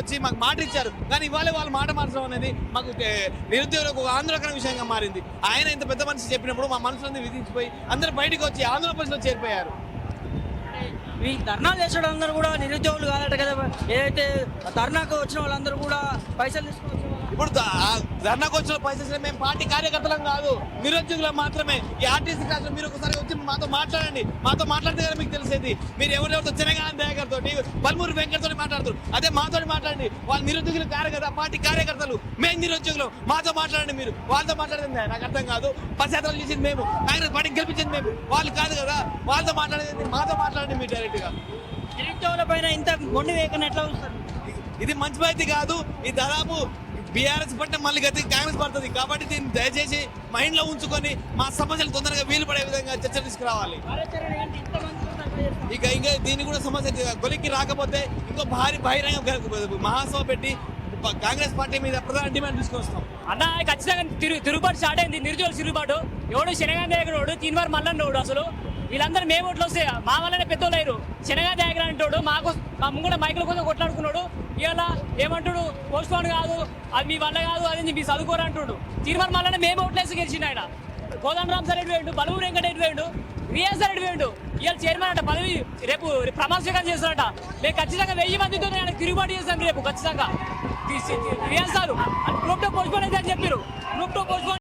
వచ్చి మాకు మాట ఇచ్చారు కానీ ఇవాళ వాళ్ళు మాట మార్చడం అనేది మాకు నిరుద్యోగులకు ఒక ఆందోళన విషయంగా మారింది. ఆయన ఇంత పెద్ద మనిషి చెప్పినప్పుడు మా మనసులన్నీ విధించిపోయి అందరూ బయటకు వచ్చి ఆంధ్రప్రదేశ్లో చేరిపోయారు. ఈ ధర్నాలు చేసే వాళ్ళందరూ కూడా నిరుద్యోగులు కాదట కదా. ఏదైతే ధర్నాకు వచ్చిన వాళ్ళందరూ కూడా పైసలు తీసుకోవచ్చు ఇప్పుడు ధర్నాకు వచ్చిన పైసలు మేము పార్టీ కార్యకర్తలం కాదు నిరుద్యోగులం మాత్రమే. ఈ ఆర్టీసీ క్లాస్ మీరు ఒకసారి వచ్చి మాతో మాట్లాడండి. మాతో మాట్లాడితే కదా మీకు తెలిసేది. మీరు ఎవరెవరితో చిన్నగాని దయాకర్తో పల్మూరు వెంకటతో మాట్లాడుతారు అదే మాతో మాట్లాడండి. వాళ్ళు నిరుద్యోగులు కారు కదా పార్టీ కార్యకర్తలు. మేము నిరుద్యోగులు. మాతో మాట్లాడండి మీరు. వాళ్ళతో మాట్లాడింది నాకు అర్థం కాదు. పశ్చాత్తలు చేసింది మేము. కాంగ్రెస్ పార్టీకి గెలిపించింది మేము. వాళ్ళు కాదు కదా. వాళ్ళతో మాట్లాడేది మాతో మాట్లాడండి మీరు డైరెక్ట్గా నిరుద్యోగుల పైన ఇంత మొండి వేయకుండా ఎట్లా చూస్తారు? ఇది మంచి పద్ధతి కాదు. ఇది దాదాపు బీఆర్ఎస్ పట్టిన మళ్ళీ గతి కాంగ్రెస్ పడుతుంది. కాబట్టి దీన్ని దయచేసి మైండ్లో ఉంచుకొని మా సమస్యలు తొందరగా వీలు పడే విధంగా చర్చ తీసుకురావాలి. ఇక ఇంకా దీన్ని కూడా సమస్య కొలిక్కి రాకపోతే ఇంకో భారీ బహిరంగ మహాసభ పెట్టి కాంగ్రెస్ పార్టీ మీద ప్రధాన డిమాండ్ తీసుకొస్తాం. అన్న ఖచ్చితంగా తిరు తిరుగుబాటు స్టార్ట్ అయింది. నిర్జోలు తిరుగుబాటు. ఎవడు శనగా దగ్గరోడు తీన్వారు మల్లన్నోడు అసలు. వీళ్ళందరూ మేము ఓట్లు వస్తే మా వల్లనే పెద్దోళ్ళు అయ్యారు. శనగా దగ్గర అంటాడు మాకు మా ముంగడ మైకుల కోసం కొట్లాడుకున్నాడు. ఏమంటాడు పోస్ట్ పోన్ కాదు అది మీ వల్ల కాదు అది మీ చదువుకోరు అంటుడు తీర్మార్ మళ్ళీ మేము ఓట్లేసి గెలిచిండు ఆయన కోదండ రామ్ సార్ ఎటు వేయండు బలూరు వెంకట ఎటు వేయండు రియాజ్ సార్ ఎటు వేయండు ఇవాళ చైర్మన్ అంట పదవి రేపు ప్రమాణ స్వీకారం చేస్తారట మేము ఖచ్చితంగా వెయ్యి మందితో ఆయన తిరుగుబాటు చేస్తాం రేపు ఖచ్చితంగా Riyaz sir group two postpone అయితే అని చెప్పారు గ్రూప్ టూ పోస్ట్ పోన్